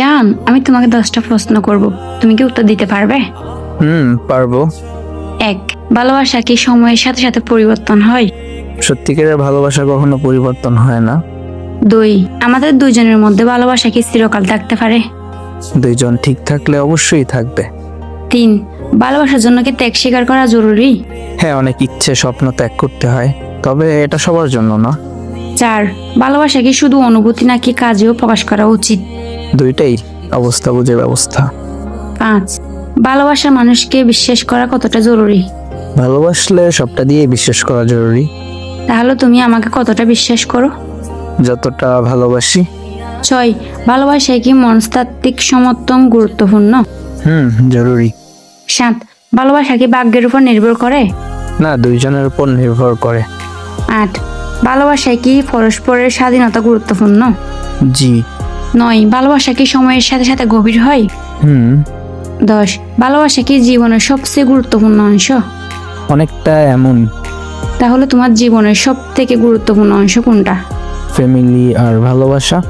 জান আমি তোমাকে দশটা প্রশ্ন করব। তুমি কি উত্তর দিতে পারবে? হুম পারব। এক ভালোবাসা কি সময়ের সাথে সাথে পরিবর্তন হয়? সত্যিকারের ভালোবাসা কখনো পরিবর্তন হয় না। দুই আমাদের দুজনের মধ্যে ভালোবাসা কি চিরকাল থাকতে পারে? দুইজন ঠিক থাকলে অবশ্যই থাকবে। তিন ভালোবাসার জন্য কি ত্যাগ স্বীকার করা জরুরি? হ্যাঁ অনেক ইচ্ছে স্বপ্ন ত্যাগ করতে হয়। তবে এটা সবার জন্য না। চার ভালোবাসা কি শুধু অনুভূতি নাকি কাজেও প্রকাশ করা উচিত? দুইটাই অবস্থা বুঝে ব্যবস্থা। পাঁচ ভালোবাসা মানুষকে বিশ্বাস করা কতটা জরুরি? ভালোবাসলে সবটা দিয়ে বিশ্বাস করা জরুরি। তাহলে তুমি আমাকে কতটা বিশ্বাস করো? যতটা ভালোবাসি। ছয় ভালোবাসায় কি মনস্তাত্ত্বিক সমর্থন গুরুত্বপূর্ণ? হুম জরুরি। সাত ভালোবাসা কি ভাগ্যের উপর নির্ভর করে? না দুইজনের উপর নির্ভর করে। আট ভালোবাসায় কি পরস্পরের স্বাধীনতা গুরুত্বপূর্ণ? জি। নয় ভালোবাসা কি সময়ের সাথে সাথে গভীর হয়? হুম। দশ ভালোবাসা কি জীবনের সবচেয়ে গুরুত্বপূর্ণ অংশ? অনেকটা এমন। তাহলে তোমার জীবনের সব থেকে গুরুত্বপূর্ণ অংশ কোনটা? ফ্যামিলি আর ভালোবাসা।